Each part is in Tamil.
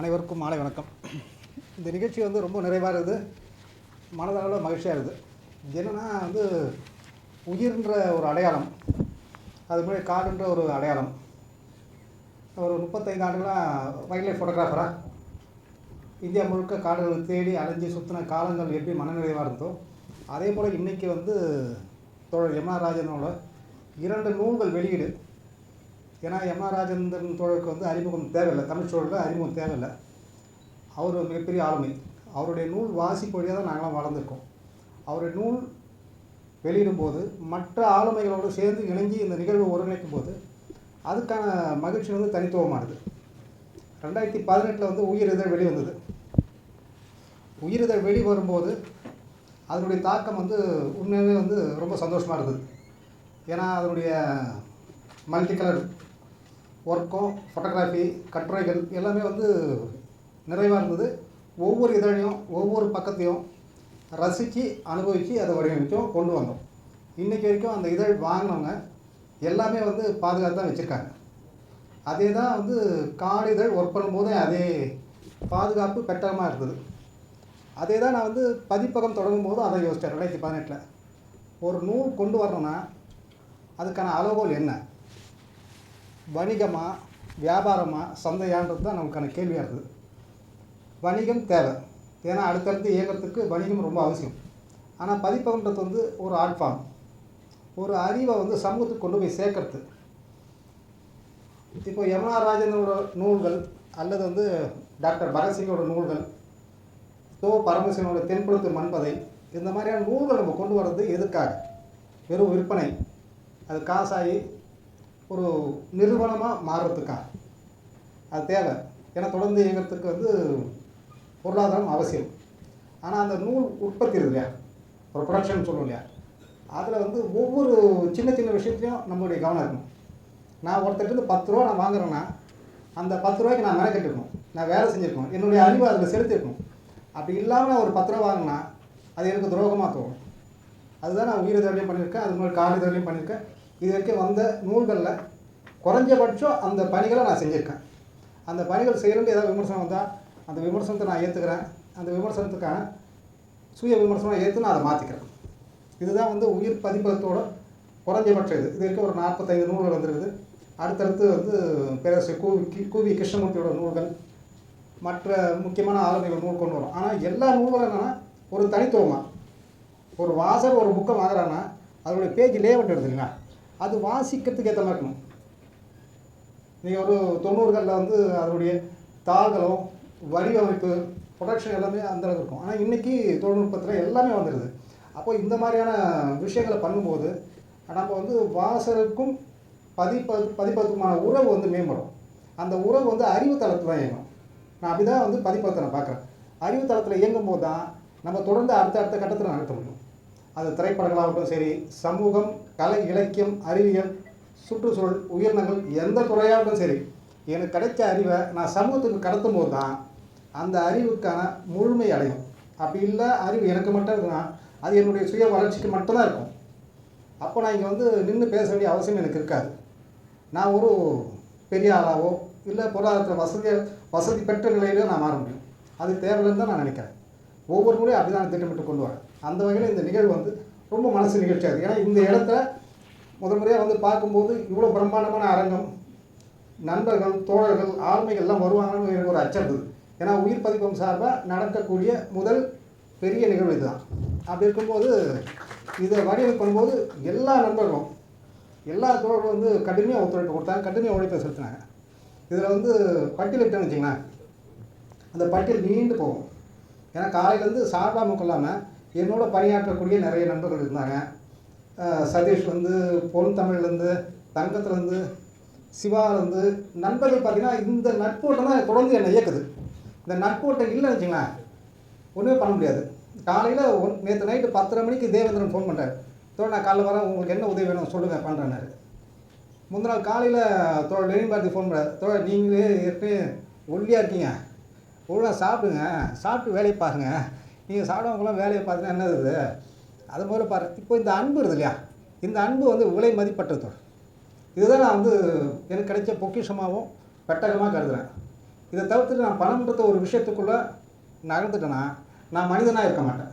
அனைவருக்கும் மாலை வணக்கம். இந்த நிகழ்ச்சி வந்து ரொம்ப நிறைவாக இருக்குது. மனதளவில் மகிழ்ச்சியாக இருக்குது. என்னென்னா வந்து உயிர்ன்ற ஒரு அடையாளம். அது மாதிரி காடுன்ற ஒரு அடையாளம். ஒரு முப்பத்தைந்து ஆண்டுகளாக வைல்ட் லைஃப் ஃபோட்டோகிராஃபராக இந்தியா முழுக்க காடுகளை தேடி அலைஞ்சு சுற்றின காலங்கள் எப்படி மனநிறைவாக இருந்தோ அதே போல் இன்றைக்கி வந்து தோழர் எம்ஆர் ராஜனோட இரண்டு நூல்கள் வெளியீடு. ஏன்னா எம் ஆர் ராஜேந்திரன் தோழருக்கு வந்து அறிமுகம் தேவையில்லை தமிழ் சூழலில் அறிமுகம் தேவையில்லை. அவர் ஒரு மிகப்பெரிய ஆளுமை. அவருடைய நூல் வாசிப்பு வழியாக தான் நாங்களாம் வளர்ந்துருக்கோம். அவருடைய நூல் வெளியிடும்போது மற்ற ஆளுமைகளோடு சேர்ந்து இணங்கி இந்த நிகழ்வை ஒருங்கிணைக்கும் போது அதுக்கான மகிழ்ச்சி வந்து தனித்துவமானது. ரெண்டாயிரத்தி பதினெட்டில் வந்து உயிரிதழ் வெளிவந்தது உயிரிதழ் வெளி வரும்போது அதனுடைய தாக்கம் வந்து உண்மையாகவே வந்து ரொம்ப சந்தோஷமாக இருந்தது. ஏன்னா அதனுடைய மல்டி கலர் ஒர்க்கும் ஃபோட்டோகிராஃபி கட்டுரைகள் எல்லாமே வந்து நிறைவாக இருந்தது. ஒவ்வொரு இதழையும் ஒவ்வொரு பக்கத்தையும் ரசித்து அனுபவித்து அதை வடிவமைச்சோம் கொண்டு வந்தோம். இன்றைக்கி வரைக்கும் அந்த இதழ் வாங்கினவங்க எல்லாமே வந்து பாதுகாத்து தான் வச்சுருக்காங்க. அதே தான் வந்து காலிதழ் ஒர்க் பண்ணும்போதே அதே பாதுகாப்பு பெட்டகமாக இருந்தது. அதே தான் நான் வந்து பதிப்பகம் தொடங்கும் போதும் அதை யோசித்தேன் ரெண்டாயிரத்தி பதினெட்டில். ஒரு நூல் கொண்டு வரணும்னா அதுக்கான அளவுகோல் என்ன? வணிகமாக வியாபாரமாக சந்தையான்றது தான் நமக்கான கேள்வியாக இருக்குது. வணிகம் தேவை. ஏன்னா அடுத்தடுத்து இயக்கிறதுக்கு வணிகம் ரொம்ப அவசியம். ஆனால் பதிப்பகன்றது வந்து ஒரு ஆர்ட் ஃபார்ம் ஒரு அறிவை வந்து சமூகத்துக்கு கொண்டு போய் சேர்க்கறது. இப்போ யமுனா ராஜேந்திரோட நூல்கள் அல்லது வந்து டாக்டர் பகத்சிங்கோட நூல்கள் தோ பரமசிவனோட தென்படுத்து மண்பதை இந்த மாதிரியான நூல்கள் நம்ம கொண்டு வர்றது எதுக்காக? வெறும் விற்பனை. அது காசாகி ஒரு நிறுவனமாக மாறுறதுக்காக அது தேவை. ஏன்னா தொடர்ந்து இயங்கிறதுக்கு வந்து பொருளாதாரம் அவசியம். ஆனால் அந்த நூல் உற்பத்தி இருக்கு இல்லையா? ஒரு ப்ரொடக்ஷன் சொல்லுவோம் இல்லையா? அதில் வந்து ஒவ்வொரு சின்ன சின்ன விஷயத்துலையும் நம்மளுடைய கவனம் இருக்கணும். நான் ஒருத்தர்கிட்ட பத்து ரூபா நான் வாங்குறேன்னா அந்த பத்து ரூபாய்க்கு நான் மெனக்கெட்டுருக்கணும் நான் வேலை செஞ்சுருக்கணும். என்னுடைய அறிவை அதில் செலுத்திருக்கணும் அப்படி இல்லாமல் நான் ஒரு பத்து ரூபா வாங்கினா அது எனக்கு துரோகமாக தோணும். அதுதான் நான் உயிரிதழையும் பண்ணியிருக்கேன் அது மாதிரி காலிதழையும் பண்ணியிருக்கேன். இது வரைக்கும் வந்த நூல்களில் குறைஞ்சபட்சம் அந்த பணிகளை நான் செஞ்சுருக்கேன். அந்த பணிகள் செய்யணும்னு ஏதாவது விமர்சனம் வந்தால் அந்த விமர்சனத்தை நான் ஏற்றுக்கிறேன் அந்த விமர்சனத்துக்கான சுய விமர்சனம் ஏற்று நான் அதை மாற்றிக்கிறேன் இதுதான் வந்து உயிர் பதிப்பகத்தோட குறைஞ்சபட்சம் இது. இது வரைக்கும் ஒரு நாற்பத்தைந்து நூல்கள் வந்துருக்குது. அடுத்தடுத்து வந்து பேரரசு கூவி கி- கூவி கிருஷ்ணமூர்த்தியோட நூல்கள் மற்ற முக்கியமான ஆளுமைகள் நூல் கொண்டு வரும். ஆனால் எல்லா நூல்களும் என்னென்னா ஒரு தனித்துவமாக ஒரு வாசர் ஒரு புக்கை வாங்குறான்னா அதனுடைய பேஜ் லேஅவுட் எடுத்துங்களா அது வாசிக்கிறதுக்கு ஏற்ற மாதிரி இருக்கணும். நீங்கள் ஒரு தொண்ணூறுகளில் வந்து அதனுடைய தாகலம் வடிவமைப்பு ப்ரொடக்ஷன் எல்லாமே அந்த அளவுக்கு இருக்கும். ஆனால் இன்றைக்கி தொழில்நுட்பத்தில் எல்லாமே வந்துடுது அப்போ இந்த மாதிரியான விஷயங்களை பண்ணும்போது நம்ம வந்து வாசகருக்கும் பதிப்ப பதிப்பகத்துக்குமான உறவு வந்து மேம்படும். அந்த உறவு வந்து அறிவு தளத்தில் தான் இயங்கும். நான் அப்படி தான் வந்து பதிப்பகத்தை நான் பார்க்குறேன். அறிவு தளத்தில் இயங்கும் போது தான் நம்ம தொடர்ந்து அடுத்த அடுத்த கட்டத்தில் நடத்த முடியும். அது திரைப்படங்களாகட்டும் சரி சமூகம் கலை இலக்கியம் அறிவியல் சுற்றுச்சூழல் உயிரினங்கள் எந்த துறையாகட்டும் சரி எனக்கு கிடைச்ச அறிவை நான் சமூகத்துக்கு கடத்தும் போது தான் அந்த அறிவுக்கான முழுமை அடையும். அப்படி இல்லை அறிவு எனக்கு மட்டும் இருக்குன்னா அது என்னுடைய சுய வளர்ச்சிக்கு மட்டும்தான் இருக்கும். அப்போ நான் இங்கே வந்து நின்று பேச வேண்டிய அவசியம் எனக்கு இருக்காது. நான் ஒரு பெரிய ஆளாவோ இல்லை பொருளாதாரத்தில் வசதியாக வசதி பெற்ற நிலையிலோ நான் மாற முடியும். அது தேவையில்லைன்னு தான் நான் நினைக்கிறேன். ஒவ்வொரு முறையும் அப்படி தான் திட்டமிட்டு கொண்டு வரேன். அந்த வகையில் இந்த நிகழ்வு வந்து ரொம்ப மனசு நிகழ்ச்சியாக இருக்குது ஏன்னா இந்த இடத்துல முதல் முறையாக வந்து பார்க்கும்போது இவ்வளோ பிரம்மாண்டமான அரங்கம் நண்பர்கள் தோழர்கள் ஆளுமைகள் எல்லாம் வருவாங்கன்னு எனக்கு ஒரு அச்சம் இருந்தது ஏன்னா உயிர் பதிப்பம் சார்பாக நடக்கக்கூடிய முதல் பெரிய நிகழ்வு இதுதான். அப்படி இருக்கும்போது இதை வடிவமைப்பு பண்ணும்போது எல்லா நண்பர்களும் எல்லா தோழர்களும் வந்து கடுமையாக ஒத்துழைப்பு கொடுத்தாங்க கடுமையாக உழைப்பை செலுத்தினாங்க. இதில் வந்து பட்டியல் பட்டியலிட்டேன்னு வச்சிங்களேன் அந்த பட்டியல் நீண்டு போகும். ஏன்னா காலையிலேருந்து சாப்பிடாம மட்டும் இல்லாமல் என்னோட பணியாற்றக்கூடிய நிறைய நண்பர்கள் இருந்தாங்க. சதீஷ் சதீஷ்லேருந்து பொன் தமிழ்லேருந்து தங்கத்துலேருந்து சிவாலேருந்து நண்பர்கள் பார்த்தீங்கன்னா இந்த நட்போட்டை தான் தொடர்ந்து என்னை இயக்குது. இந்த நட்போட்டை இல்லைன்னு வச்சுங்களேன் ஒன்றுமே பண்ண முடியாது. காலையில் ஒன் நேற்று நைட்டு பத்தரை மணிக்கு தேவேந்திரன் ஃபோன் பண்ணுறாரு தோழர் நான் காலைல வரேன் உங்களுக்கு என்ன உதவி வேணும் சொல்லுங்கள் பண்ணுறேன்னாரு முந்தின நாள் காலையில் தோழர் லெனின் பாரதி ஃபோன் பண்ணார் தோழர் நீங்களே ஏற்கனவே ஒல்லியாக இருக்கீங்க. ஒழுங்காக சாப்பிடுங்க சாப்பிட்டு வேலையை பாருங்கள் நீங்கள் சாப்பிடவங்களாம் வேலையை பார்த்தீங்கன்னா என்னது அது முதல்ல பாரு. இப்போ இந்த அன்பு இருக்குது இல்லையா? இந்த அன்பு வந்து விலை மதிப்பற்றது. இதுதான் நான் வந்து எனக்கு கிடைச்ச பொக்கிஷமாகவும் பெட்டகமாக கருதுகிறேன் இதை தவிர்த்துட்டு நான் பணம்ன்றத ஒரு விஷயத்துக்குள்ளே நகர்ந்துட்டேன்னா நான் மனிதனாக இருக்க மாட்டேன்.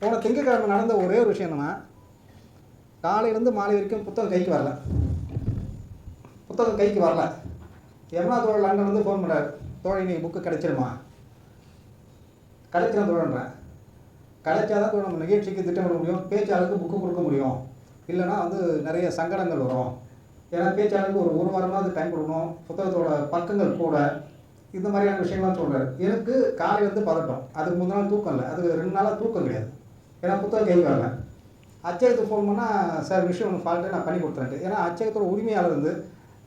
போன திங்கக்கிழமை நடந்த ஒரே ஒரு விஷயம் என்னன்னா காலையிலேருந்து மாலை வரைக்கும் புத்தகம் கைக்கு வரல. புத்தகம் கைக்கு வரல. எம்னா தோழ லண்டன் வந்து ஃபோன் பண்ணுறாரு தோழி நீங்கள் புக்கு கிடைச்சிருமா கிடைச்சிடும் தோழன்றேன் கிடைச்சாதான் தான் நம்ம நிகழ்ச்சிக்கு திட்டமிட முடியும். பேச்சாளருக்கு புக்கு கொடுக்க முடியும். இல்லைன்னா வந்து நிறைய சங்கடங்கள் வரும். ஏன்னா பேச்சாளருக்கு ஒரு ஒரு வாரமாவது டைம் கொடுக்கணும். புத்தகத்தோட பக்கங்கள் கூட. இந்த மாதிரியான விஷயங்கள்லாம் சொல்கிறாரு எனக்கு காலை வந்து பதட்டம். அதுக்கு முதல் நாள் தூக்கம் இல்லை. அது ரெண்டு நாளாக தூக்கம் கிடையாது. ஏன்னா புத்தகம் கை வரல அச்சகத்துக்கு ஃபோன் பண்ணால் சார் விஷயம் ஒன்று ஃபால்ட்டு நான் பண்ணி கொடுத்துறேன் ஏன்னா அச்சகத்தோட உரிமையாளர் வந்து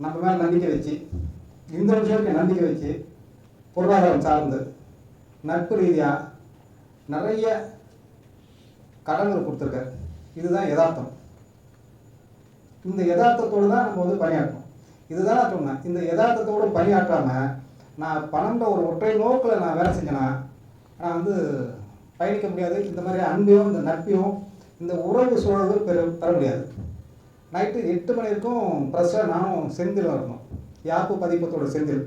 நம்ம மேலே நம்பிக்கை வச்சு இந்த விஷயத்துக்கு நம்பிக்கை வச்சு பொருளாதாரம் சார்ந்து நட்பு ரீதியாக நிறைய கடன்கள் கொடுத்துருக்காரு. இதுதான் யதார்த்தம். இந்த யதார்த்தத்தோடு தான் நம்ம வந்து பணியாற்றணும். இதுதான் நான் சொன்னேன். இந்த யதார்த்தத்தோடு பணியாற்றாமல் நான் பணம்ன்ற ஒரு ஒற்றை நோக்கில் நான் வேலை செஞ்சேன்னா நான் வந்து பயணிக்க முடியாது. இந்த மாதிரி அன்பையும் இந்த நட்பையும் இந்த உறவு சூழலும் பெற பெற முடியாது. நைட்டு எட்டு மணி வரைக்கும் ப்ரெஷ்ஷாக நானும் செந்தில் வரணும். யாப்பு பதிப்பத்தோட செந்தில்.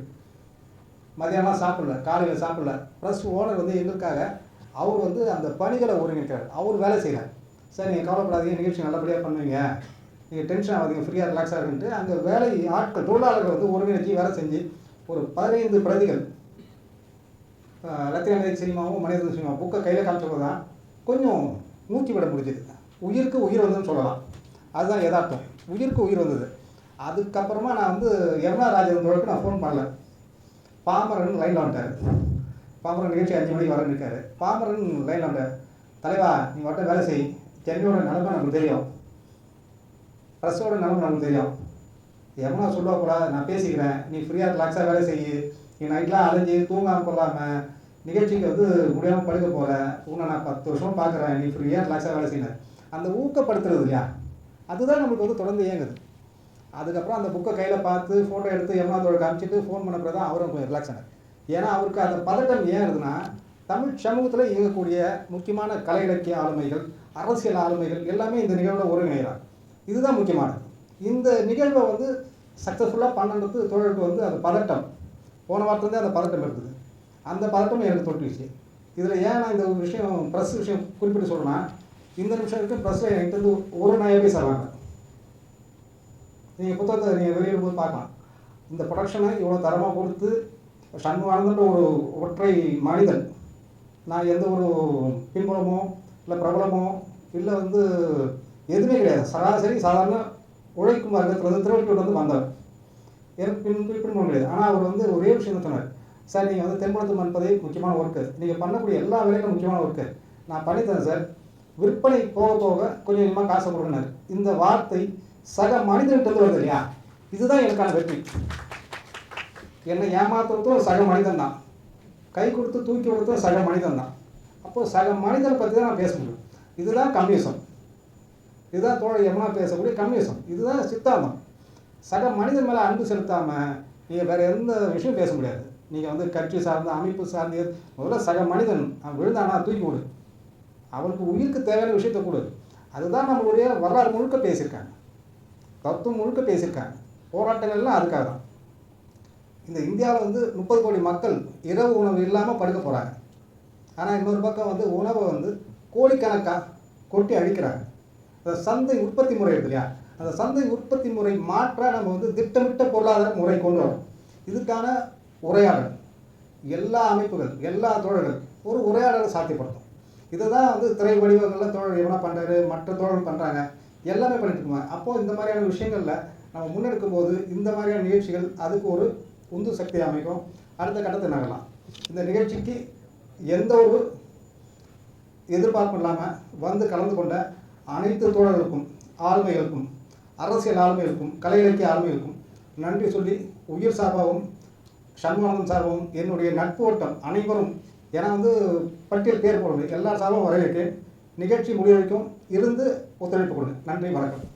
மதியானம் சாப்பிடல காலையில் சாப்பிடல. ப்ளஸ் ஓனர் வந்து எங்களுக்காக அவர் வந்து அந்த பணிகளை ஒருங்கிணைக்கிறார். அவர் வேலை செய்கிறார் சார் நீங்கள் கவலைப்படாதீங்க நிகழ்ச்சி நல்லபடியாக பண்ணுவீங்க. நீங்கள் டென்ஷன் ஆகாதீங்க ஃப்ரீயாக ரிலாக்ஸாக இருக்குன்ட்டு அங்கே வேலை ஆட்கள் தொழிலாளர்கள் வந்து ஒருங்கிணைச்சி வேலை செஞ்சு ஒரு பதினைந்து பிரதிகள் அஹ், சினிமாவும் மனித சினிமா புக்கை கையில் காமிச்சப்போ தான் கொஞ்சம் மூச்சு விட முடிஞ்சது. உயிருக்கு உயிர் வந்ததுன்னு சொல்லலாம். அதுதான் யதார்த்தம். உயிருக்கு உயிர் வந்தது. அதுக்கப்புறமா நான் வந்து யமுனா ராஜேந்திரோக்கு நான் ஃபோன் பண்ணல. பாமரன் லைனில் வந்துட்டார். பாமரன் நிகழ்ச்சி அஞ்சு மணிக்கு வரேன்னு இருக்காரு. பாமரன் லைனில் வந்துட்டார் தலைவா நீ மட்டும் வேலை செய். சென்னையோட நிலமை நமக்கு தெரியும். ப்ரெஸ்ஸோட நிலமை நமக்கு தெரியும். எவனா சொல்லுவா கூட நான் பேசிக்கிறேன். நீ ஃப்ரீயாக ரிலாக்ஸாக வேலை செய். நீ நைட்லாம் அலைஞ்சு தூங்காமல் கொள்ளாமல் நிகழ்ச்சிக்கு வந்து முடியாமல் படுக்க போகிற உன்னை நான் பத்து வருஷம் பார்க்குறேன் நீ ஃப்ரீயாக ரிலாக்ஸாக வேலை செய்யணும் அந்த ஊக்கப்படுத்துறது இல்லையா? அதுதான் நம்மளுக்கு வந்து தொடர்ந்து இயங்குது. அதுக்கப்புறம் அந்த புக்கை கையில் பார்த்து ஃபோட்டோ எடுத்து எவனாத்தோட காமிச்சிட்டு ஃபோன் பண்ண பிறகு தான் அவரும் கொஞ்சம் ரிலாக்ஸ் ஆனார். ஏன்னா அவருக்கு அந்த பதட்டம் ஏன் இருக்குன்னா தமிழ் சமூகத்தில் இயங்கக்கூடிய முக்கியமான கலை இலக்கிய ஆளுமைகள் அரசியல் ஆளுமைகள் எல்லாமே இந்த நிகழ்வில் ஒருங்கிணைகிறார் இதுதான் முக்கியமானது. இந்த நிகழ்வை வந்து சக்ஸஸ்ஃபுல்லாக பண்ணுறது தொழிலுக்கு வந்து அந்த பதட்டம் போன வாரத்துலேருந்தே அந்த பதட்டம் இருக்குது. அந்த பதட்டம் எனக்கு தொட்டுச்சு இதில் ஏன் நான் இந்த ஒரு விஷயம் ப்ரெஸ் விஷயம் குறிப்பிட்டு சொல்கிறேன்னா இந்த நிமிஷம் வரைக்கும் ப்ரெஸ்ஸில் என்கிட்ட ஒரு நாயாவே சார் நீங்கள் புத்தகத்தை நீங்கள் வெளியிடும் போது பார்க்கலாம். இந்த ப்ரொடக்ஷனை இவ்வளோ தரமாக கொடுத்து சண்முகானந்தன்ற ஒரு ஒற்றை மனிதன். நான் எந்த ஒரு பின்புலமோ இல்லை பிரபலமோ இல்லை வந்து எதுவுமே கிடையாது. சராசரி சாதாரண உழைக்கும் வர்க்கத்துலேருந்து திருவள்ளூர் வந்து வந்தவர். எனக்கு பின் பின்புலம் கிடையாது. ஆனால் அவர் வந்து ஒரே விஷயம் சொன்னார்? சார் நீங்கள் வந்து தென்படுத்தும் என்பதே முக்கியமான ஒர்க்கு நீங்கள் பண்ணக்கூடிய எல்லா வேலைக்கும் முக்கியமான ஒர்க்கு நான் பண்ணித்தரேன் சார். விற்பனை போக போக கொஞ்சம் கொஞ்சமாக காசை கொடுக்கினார் இந்த வார்த்தை சக மனிதன்ட்டு வருது இல்லையா இதுதான் எனக்கான வெற்றி. என்னை ஏமாத்துறதும் சக மனிதன் தான் கை கொடுத்து தூக்கி விடுறதும் சக மனிதன் தான் அப்போது சக மனிதனை பற்றி தான் நான் பேச முடியும். இதுதான் கம்யூனிசம். இதுதான் தோழ யமுனா பேசக்கூடிய கம்யூனிசம். இதுதான் சித்தாந்தம். சக மனிதன் மேலே அன்பு செலுத்தாமல் நீங்கள் வேறு எந்த விஷயம் பேச முடியாது. நீங்கள் வந்து கட்சி சார்ந்த அமைப்பு சார்ந்த முதல்ல சக மனிதன். அவன் விழுந்தானா தூக்கி விடு. அவனுக்கு உயிருக்கு தேவையான விஷயத்தை கொடு. அதுதான் நம்மளுடைய வரலாறு முழுக்க பேசியிருக்காங்க. தத்துவம் முழுக்க பேசியிருக்காங்க. போராட்டங்கள்லாம் அதுக்காக தான் இந்த இந்தியாவில் வந்து முப்பது கோடி மக்கள் இரவு உணவு இல்லாமல் படுக்க போகிறாங்க ஆனால் இன்னொரு பக்கம் வந்து உணவை வந்து கோடிக்கணக்காக கொட்டி அழிக்கிறாங்க. அந்த சந்தை உற்பத்தி முறை இருக்கு இல்லையா? அந்த சந்தை உற்பத்தி முறை மாற்ற நம்ம வந்து திட்டமிட்ட பொருளாதார முறை கொண்டு வரோம் இதுக்கான உரையாடல். எல்லா அமைப்புகள் எல்லா தோழர்கள் ஒரு உரையாடலை சாத்தியப்படுத்தும். இதை தான் வந்து திரை வடிவங்களில் தோழர் எவனா பண்ணுறாரு மற்ற தோழர்கள் பண்ணுறாங்க எல்லாமே பண்ணிட்டு இருக்காங்க அப்போது இந்த மாதிரியான விஷயங்களில் நம்ம முன்னெடுக்கும் போது இந்த மாதிரியான நிகழ்ச்சிகள் அதுக்கு ஒரு உந்து சக்தி அமைக்கும். அடுத்த கட்டத்தை நகரலாம். இந்த நிகழ்ச்சிக்கு எந்த ஒரு எதிர்பார்ப்பும் இல்லாமல் வந்து கலந்து கொண்ட அனைத்து தோழர்களுக்கும் ஆளுமைகளுக்கும் அரசியல் ஆளுமைகளுக்கும் கலை இலக்கிய ஆளுமைகளுக்கும் நன்றி சொல்லி உயிர் சார்பாகவும் சண்முகானந்தம் சார்பாகவும் என்னுடைய நட்பு ஓட்டம் அனைவரும் ஏன்னா வந்து பட்டியல் பேர் போடுறது எல்லா சார்பும் வரவேற்கேன். நிகழ்ச்சி முடிவு வரைக்கும் இருந்து ஒத்துழைப்பு கொடுங்க நன்றி வணக்கம்.